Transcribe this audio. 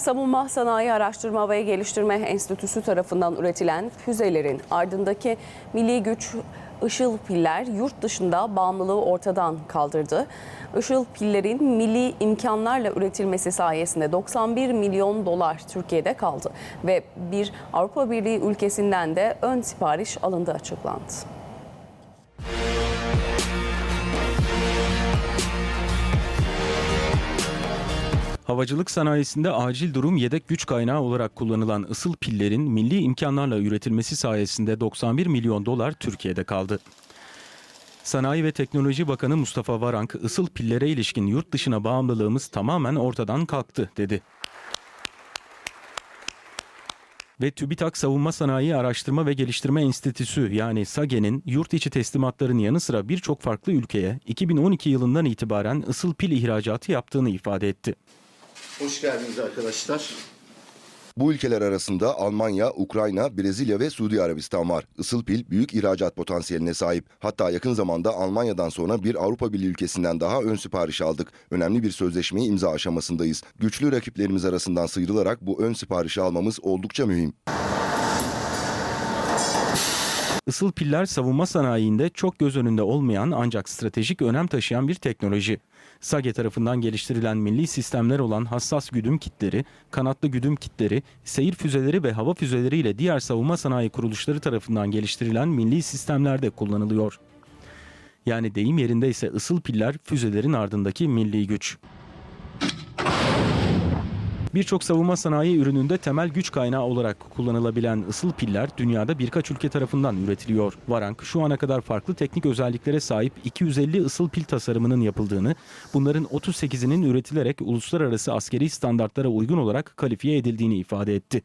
TÜBİTAK Savunma Sanayi Araştırma ve Geliştirme Enstitüsü tarafından üretilen füzelerin ardındaki milli güç Işıl piller yurt dışında bağımlılığı ortadan kaldırdı. Işıl pillerin milli imkanlarla üretilmesi sayesinde 91 milyon dolar Türkiye'de kaldı ve bir Avrupa Birliği ülkesinden de ön sipariş alındığı açıklandı. Havacılık sanayisinde acil durum yedek güç kaynağı olarak kullanılan ısıl pillerin milli imkanlarla üretilmesi sayesinde 91 milyon dolar Türkiye'de kaldı. Sanayi ve Teknoloji Bakanı Mustafa Varank, ısıl pillere ilişkin yurt dışına bağımlılığımız tamamen ortadan kalktı dedi. Ve TÜBİTAK Savunma Sanayi Araştırma ve Geliştirme Enstitüsü yani SAGE'nin yurt içi teslimatların yanı sıra birçok farklı ülkeye 2012 yılından itibaren ısıl pil ihracatı yaptığını ifade etti. Hoş geldiniz arkadaşlar. Bu ülkeler arasında Almanya, Ukrayna, Brezilya ve Suudi Arabistan var. Isıl pil büyük ihracat potansiyeline sahip. Hatta yakın zamanda Almanya'dan sonra bir Avrupa Birliği ülkesinden daha ön sipariş aldık. Önemli bir sözleşmeyi imza aşamasındayız. Güçlü rakiplerimiz arasından sıyrılarak bu ön siparişi almamız oldukça mühim. Isıl piller savunma sanayinde çok göz önünde olmayan ancak stratejik önem taşıyan bir teknoloji. SAGE tarafından geliştirilen milli sistemler olan hassas güdüm kitleri, kanatlı güdüm kitleri, seyir füzeleri ve hava füzeleri ile diğer savunma sanayi kuruluşları tarafından geliştirilen milli sistemlerde kullanılıyor. Yani deyim yerinde ise ısıl piller füzelerin ardındaki milli güç. Birçok savunma sanayi ürününde temel güç kaynağı olarak kullanılabilen ısıl piller dünyada birkaç ülke tarafından üretiliyor. Varank şu ana kadar farklı teknik özelliklere sahip 250 ısıl pil tasarımının yapıldığını, bunların 38'inin üretilerek uluslararası askeri standartlara uygun olarak kalifiye edildiğini ifade etti.